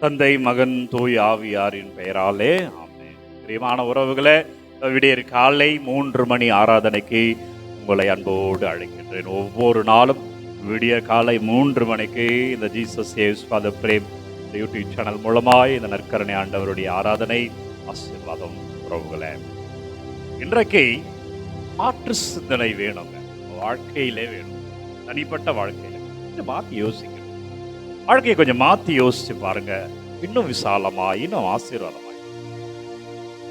தந்தை மகன் தூய் ஆவியாரின் பெயராலே ஆமே பிரியமான உறவுகளே விடிய காலை மூன்று மணி ஆராதனைக்கு உங்களை அன்போடு அழைக்கின்றேன். ஒவ்வொரு நாளும் விடிய காலை மூன்று மணிக்கு இந்த ஜீசஸ் சேவ்ஸ் ஃபாதர் பிரேம் இந்த யூடியூப் சேனல் மூலமாய் இந்த நற்கரணை ஆண்டவருடைய ஆராதனை ஆசீர்வாதம் உறவுகளே. இன்றைக்கு மாற்று சிந்தனை வேணுங்க. வாழ்க்கையிலே வேணும். தனிப்பட்ட வாழ்க்கையில. கொஞ்சம் பார்த்து யோசிக்கணும் வாழ்க்கையை கொஞ்சம் மாற்றி யோசிச்சு பாருங்க. இன்னும் விசாலமா இன்னும் ஆசீர்வாதமாய்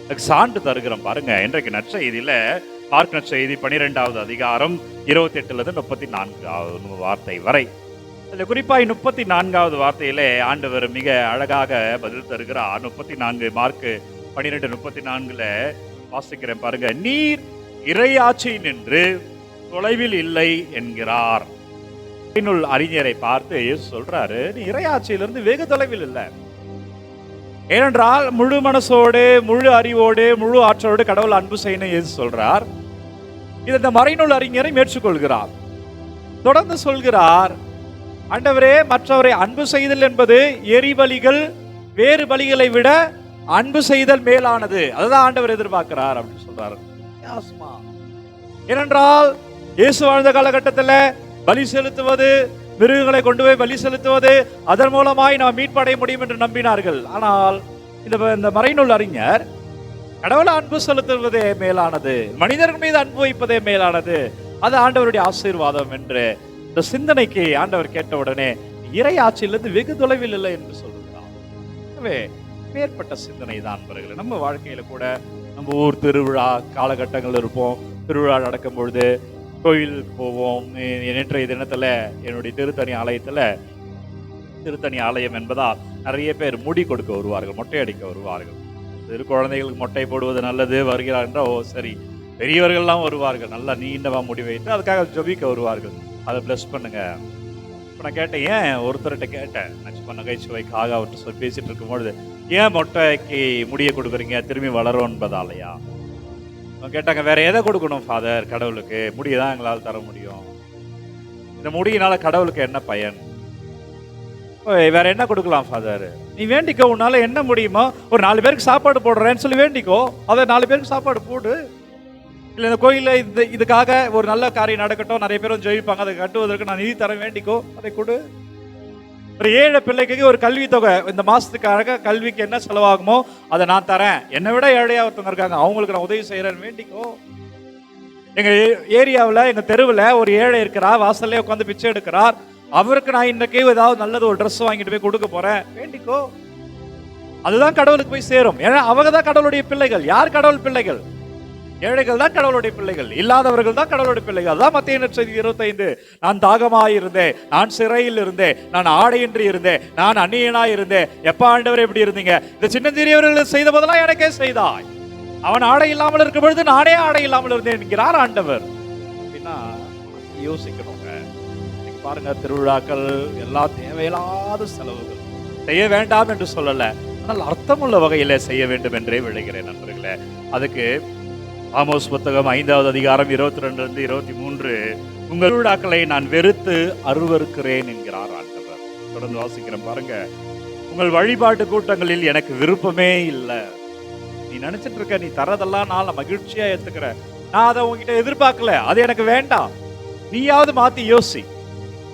எனக்கு சான்று தருகிறோம் பாருங்க. இன்றைக்கு நற்செய்தியில பார்க் நற்செய்தி பனிரெண்டாவது அதிகாரம் இருபத்தி எட்டுலேருந்து முப்பத்தி நான்காவது வார்த்தை வரை. அதில் குறிப்பாய் முப்பத்தி நான்காவது வார்த்தையிலே ஆண்டவர் மிக அழகாக பதில் தருகிறார். முப்பத்தி நான்கு மார்க்கு பனிரெண்டு முப்பத்தி நான்குல வாசிக்கிறேன் பாருங்க. நீர் இறையாட்சி நின்று தொலைவில் இல்லை என்கிறார். பின்னுள் அறிஞரை பார்த்து இயேசு சொல்றாரு நீ இறையாட்சியிலிருந்து வெகு தொலைவில் இல்லை. ஏனென்றால் முழு மனசோடு முழு அறிவோடு முழு ஆற்றலோடு கடவுள் அன்பு செய்யணும் இயேசு சொல்றார். இது இந்த மறைநூல் அறிஞரை மேற்கொள்கிறார் தொடர்ந்து சொல்கிறார் ஆண்டவரே மற்றவரை அன்பு செய்தல் என்பது எரிபலிகள் வேறு பலிகளை விட அன்பு செய்தல் மேலானது. அதுதான் ஆண்டவர் எதிர்பார்க்கிறார் அப்படின்னு சொல்றாரு. ஏனென்றால் இயேசு வாழ்ந்த காலகட்டத்தில் பலி செலுத்துவது மிருகங்களை கொண்டு போய் பலி செலுத்துவது அதன் மூலமாய் நாம் மீட்படைய முடியும் என்று நம்பினார்கள். ஆனால் இந்த இந்த மறைநூல் அறிஞர் கடவுளை அன்பு செலுத்துவதே மேலானது மனிதர்கள் மீது அன்பு வைப்பதே மேலானது அது ஆண்டவருடைய ஆசீர்வாதம் என்று இந்த சிந்தனைக்கு ஆண்டவர் கேட்ட உடனே இறை ஆட்சியிலிருந்து வெகு தொலைவில் இல்லை என்று சொல்கிறார் எனவே மேற்பட்ட சிந்தனை தான் பிறகு நம்ம வாழ்க்கையில கூட நம்ம ஊர் திருவிழா காலகட்டங்கள் இருப்போம். திருவிழா நடக்கும் பொழுது கோயில் போவோம். நே- நேற்றைய என்னுடைய திருத்தணி ஆலயத்தில் திருத்தணி ஆலயம் என்பதால் நிறைய பேர் முடி கொடுக்க வருவார்கள் மொட்டை அடிக்க வருவார்கள். சிறு குழந்தைகளுக்கு மொட்டை போடுவது நல்லது வருகிறார் என்றால் ஓ சரி. பெரியவர்கள்லாம் வருவார்கள் நல்லா நீண்டவா முடி வைத்து அதுக்காக ஜொபிக்க வருவார்கள். அதை ப்ளஸ் பண்ணுங்க. இப்போ நான் கேட்டேன் ஏன் ஒருத்தர்கிட்ட கேட்டேன். நச்சுமா நகைச்சுவைக்காக அவர்கிட்ட சொல்லி பேசிகிட்டு இருக்கும்பொழுது ஏன் மொட்டைக்கு முடியை கொடுக்குறீங்க திரும்பி வளரும் என்பதாலையா? கேட்டாங்க வேற எதை கொடுக்கணும் ஃபாதர் கடவுளுக்கு. முடியை தான் எங்களால் தர முடியும். இந்த முடியினால கடவுளுக்கு என்ன பயன்? ஓய், வேற என்ன கொடுக்கலாம் ஃபாதர் நீ வேண்டிக்கோ உன்னால என்ன முடியுமோ ஒரு நாலு பேருக்கு சாப்பாடு போடுறேன்னு சொல்லி வேண்டிக்கோ. அதை நாலு பேருக்கு சாப்பாடு போடு. இல்லை இந்த கோயிலில் இந்த இதுக்காக ஒரு நல்ல காரியம் நடக்கட்டும். நிறைய பேரும் ஜெயிப்பாங்க. அதை கட்டுவதற்கு நான் நிதி தரேன் வேண்டிக்கோ. அதை கொடு. ஒரு ஏழை பிள்ளைக்கு ஒரு கல்வி தொகை. இந்த மாசத்துக்காக கல்விக்கு என்ன செலவாகுமோ அதை நான் தரேன். என்னை விட ஏழையா ஒருத்தவங்க இருக்காங்க. அவங்களுக்கு நான் உதவி செய்யறேன்னு வேண்டிக்கோ. எங்க ஏரியாவில் எங்க தெருவில் ஒரு ஏழை இருக்கிறார் வாசல்லே உட்காந்து பிச்சை எடுக்கிறார். அவருக்கு நான் இன்னைக்கு ஏதாவது நல்லது ஒரு ட்ரெஸ் வாங்கிட்டு போய் கொடுக்க போறேன். வேண்டிக்கோ. அதுதான் கடவுளுக்கு போய் சேரும். ஏன்னா அவங்க தான் கடவுளுடைய பிள்ளைகள். யார் கடவுள் பிள்ளைகள்? ஏழைகள் தான் கடவுளுடைய பிள்ளைகள் இல்லாதவர்கள் தான் கடவுளுடைய பிள்ளைகள். அதான் மத்திய நற்செய்தி இருபத்தைந்து. நான் தாகமாக இருந்தேன் நான் சிறையில் இருந்தேன் நான் ஆடையின்றி இருந்தேன் நான் அந்நியனாய் இருந்தேன். எப்ப ஆண்டவர் எப்படி இருந்தீங்க? இந்த சின்னஞ்சிறியவர்கள் செய்த போதெல்லாம் எனக்கே செய்தாய். அவன் ஆடை இல்லாமல் இருக்கும் பொழுது நானே ஆடை இல்லாமல் இருந்தேன் என்கிறார் ஆண்டவர். அப்படின்னா யோசிக்கணுங்க. பாருங்க திருவிழாக்கள் எல்லா தேவையில்லாத செலவுகள். செய்ய வேண்டாம் என்று சொல்லல ஆனால் அர்த்தமுள்ள வகையில் செய்ய வேண்டும் என்றே விளைகிறேன் நண்பர்களே. அதுக்கு ஆமோஸ் புத்தகம் ஐந்தாவது அதிகாரம் இருபத்தி ரெண்டுல இருந்து இருபத்தி மூன்று உங்கள் திருவிழாக்களை நான் வெறுத்து அருவருக்கிறேன் என்கிறார் ஆண்டவர். தொடர்ந்து வாசிக்கிறேன் பாருங்க. உங்கள் வழிபாட்டு கூட்டங்களில் எனக்கு விருப்பமே இல்லை. நீ நினைச்சிட்டு இருக்க நீ தரதெல்லாம் நான் மகிழ்ச்சியா ஏத்துக்கிற. நான் அதை உங்ககிட்ட எதிர்பார்க்கல. அது எனக்கு வேண்டாம். நீயாவது மாத்தி யோசி.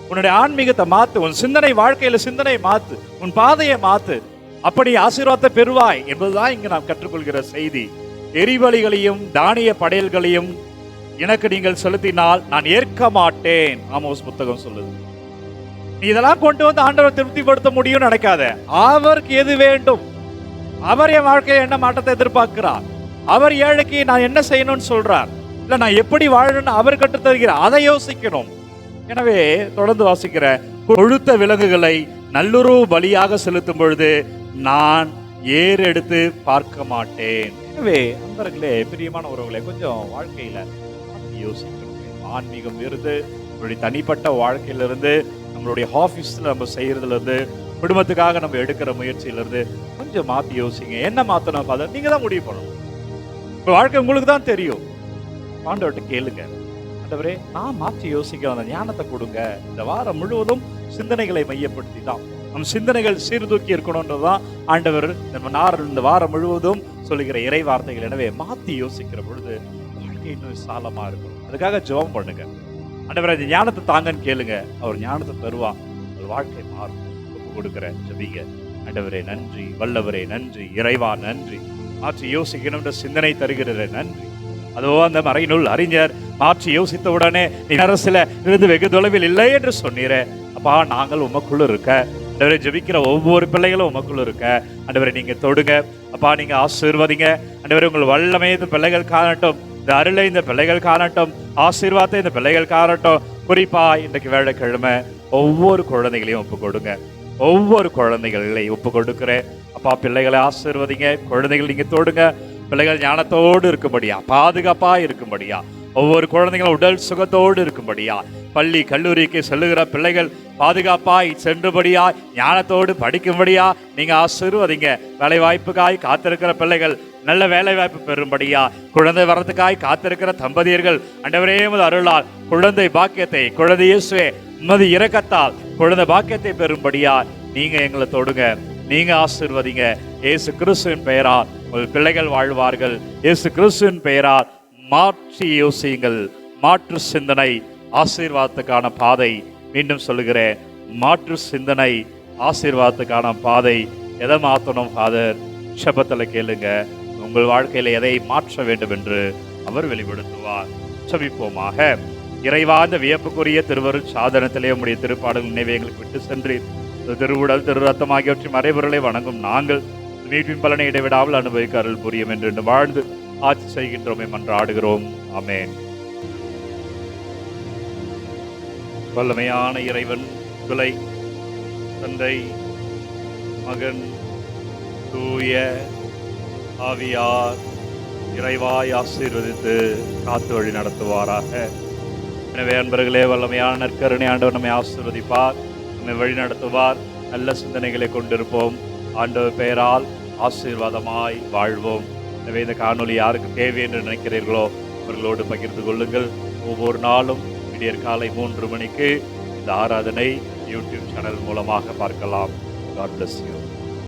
உன்னுடைய ஆன்மீகத்தை மாத்து உன் சிந்தனை வாழ்க்கையில சிந்தனை மாத்து உன் பாதையை மாத்து. அப்படி ஆசீர்வாதத்தை பெறுவாய் என்பதுதான் இங்கு நாம் கற்றுக்கொள்கிற செய்தி. எரிபலிகளையும் தானிய படையல்களையும் எனக்கு நீங்கள் செலுத்தினால் நான் ஏற்க மாட்டேன். ஆமோஸ் புத்தகம் சொல்லுது. நீ இதெல்லாம் கொண்டு வந்து ஆண்டவர் திருப்திப்படுத்த முடியும்னு நினைக்காத. அவருக்கு எது வேண்டும்? அவர் என் வாழ்க்கையை என்ன மாற்றத்தை எதிர்பார்க்கிறார்? அவர் ஏழைக்கு நான் என்ன செய்யணும்னு சொல்றார்? இல்ல நான் எப்படி வாழணும்னு அவர் கற்று தருகிறார் அதை யோசிக்கணும். எனவே தொடர்ந்து வாசிக்கிற கொழுத்த விலங்குகளை நல்லுறவு பலியாக செலுத்தும் பொழுது நான் ஏறெடுத்து பார்க்க மாட்டேன். எனவே அன்பர்களே பிரியமான உறவுகளே கொஞ்சம் வாழ்க்கையில யோசிக்கணும். ஆன்மீகம் இருந்து நம்மளுடைய தனிப்பட்ட வாழ்க்கையிலிருந்து நம்மளுடைய ஆஃபீஸில் நம்ம செய்யறதுல இருந்து குடும்பத்துக்காக நம்ம எடுக்கிற முயற்சியில இருந்து கொஞ்சம் மாத்தி யோசிங்க. என்ன மாத்தணும் அதை? நீங்கள் தான் முடிவு பண்ணணும். உங்க வாழ்க்கை உங்களுக்கு தான் தெரியும். ஆண்டவர்கிட்ட கேளுங்க. ஆண்டவரே நான் மாற்றி யோசிக்க அந்த ஞானத்தை கொடுங்க. இந்த வாரம் முழுவதும் சிந்தனைகளை மையப்படுத்தி தான் நம் சிந்தனைகள் சீர்தூக்கி இருக்கணும்ன்றதான் ஆண்டவர் நம்ம நார் இந்த வாரம் முழுவதும் சொல்லுகிற இறை வார்த்தைகள். எனவே மாத்தி யோசிக்கிற பொழுது வாழ்க்கை இன்னும் விசாலமா இருக்கும் அதுக்காக ஜெபம் பண்ணுங்க. ஆண்டவர் அந்த ஞானத்தை தாங்கன்னு கேளுங்க. அவர் ஞானத்தை தருவா. உங்கள் வாழ்க்கை மாறும். ஒப்பு கொடுக்குற ஜபிங்க. ஆண்டவரே நன்றி. வல்லவரே நன்றி. இறைவா நன்றி. மாற்றி யோசிக்கணும்ன்ற சிந்தனை தருகிறது நன்றி. அதோ அந்த மறைநூல் அறிஞர் மாற்றி யோசித்த உடனே நீ அரசுல இருந்து வெகு தொலைவில் இல்லை என்று சொன்னீரே. அப்பா நாங்கள் உமக்குள்ள இருக்க அண்டவரை ஜபிக்கிற ஒவ்வொரு பிள்ளைகளும் உமக்குள்ள இருக்க. அண்டவரை நீங்க தொடுங்க. அப்பா நீங்க ஆசீர்வதிங்க. அண்டவரை உங்கள் வல்லமை இந்த பிள்ளைகள் காணட்டும். இந்த அருளை இந்த பிள்ளைகள் காணட்டும். ஆசீர்வாதத்தை இந்த பிள்ளைகள் காணட்டும். குறிப்பா இன்றைக்கு வேலைக்கிழமை ஒவ்வொரு குழந்தைகளையும் ஒப்பு கொடுங்க. ஒவ்வொரு குழந்தைகளை ஒப்பு கொடுக்குறேன். அப்பா பிள்ளைகளை ஆசீர்வதிங்க. குழந்தைகள் நீங்க தொடுங்க. பிள்ளைகள் ஞானத்தோடு இருக்கும்படியா? பாதுகாப்பா இருக்கும்படியா? ஒவ்வொரு குழந்தைகளும் உடல் சுகத்தோடு இருக்கும்படியா? பள்ளி கல்லூரிக்கு செல்லுகிற பிள்ளைகள் பாதுகாப்பாய் சென்றுபடியா ஞானத்தோடு படிக்கும்படியா நீங்க ஆசீர்வதிங்க. வேலை வாய்ப்புக்காய் காத்திருக்கிற பிள்ளைகள் நல்ல வேலை வாய்ப்பு பெறும்படியா குழந்தை வரத்துக்காய் காத்திருக்கிற தம்பதியர்கள் அண்டவரே முதல் அருளால் குழந்தை பாக்கியத்தை குழந்தை இயேசுவே உமது இறக்கத்தால் குழந்தை பாக்கியத்தை பெறும்படியா நீங்க எங்களை தொடுங்க. நீங்க ஆசீர்வதிங்க. இயேசு கிறிஸ்துவின் பெயரால் உங்கள் பிள்ளைகள் வாழ்வார்கள். இயேசு கிறிஸ்துவின் பெயரால் மாற்றி யோசியுங்கள். மாற்று சிந்தனை ஆசீர்வாதத்துக்கான பாதை மீண்டும் சொல்லுகிறேன். மாற்று சிந்தனை ஆசீர்வாதத்துக்கான பாதை எதை மாற்றணும் ஃபாதர் ஷபத்தில் கேளுங்க. உங்கள் வாழ்க்கையில எதை மாற்ற வேண்டும் என்று அவர் வெளிப்படுத்துவார். செபிப்போமாக. இறைவார்ந்த வியப்புக்குரிய திருவருள் சாதனத்திலே உம்முடைய திருப்பாடல் நினைவை எங்களுக்கு விட்டு சென்றீர். திருவுடல் திரு ரத்தம் ஆகியவற்றை மறைபொருளை வணங்கும் நாங்கள் மீட்பின் பலனை இடைவிடாமல் அனுபவிக்க அருள் புரியும் என்று வாழ்ந்து ஆட்சி செய்கின்றோமே மன்றாடுகிறோம் ஆமென். வல்லமையான இறைவன் விலை தந்தை மகன் தூய ஆவியார் இறைவாய் ஆசீர்வதித்து காத்து வழி நடத்துவாராக. எனவே அன்பர்களே வல்லமையான நற்கருணை ஆண்டவர் நம்மை ஆசீர்வதிப்பார் நம்மை வழி நடத்துவார். நல்ல சிந்தனைகளை கொண்டிருப்போம். ஆண்டவர் பெயரால் ஆசீர்வாதமாய் வாழ்வோம். எனவே இந்த காணொளி யாருக்கு தேவை என்று நினைக்கிறீர்களோ அவர்களோடு பகிர்ந்து கொள்ளுங்கள். ஒவ்வொரு நாளும் விடியற் காலை மூன்று மணிக்கு இந்த ஆராதனை யூடியூப் சேனல் மூலமாக பார்க்கலாம். God bless you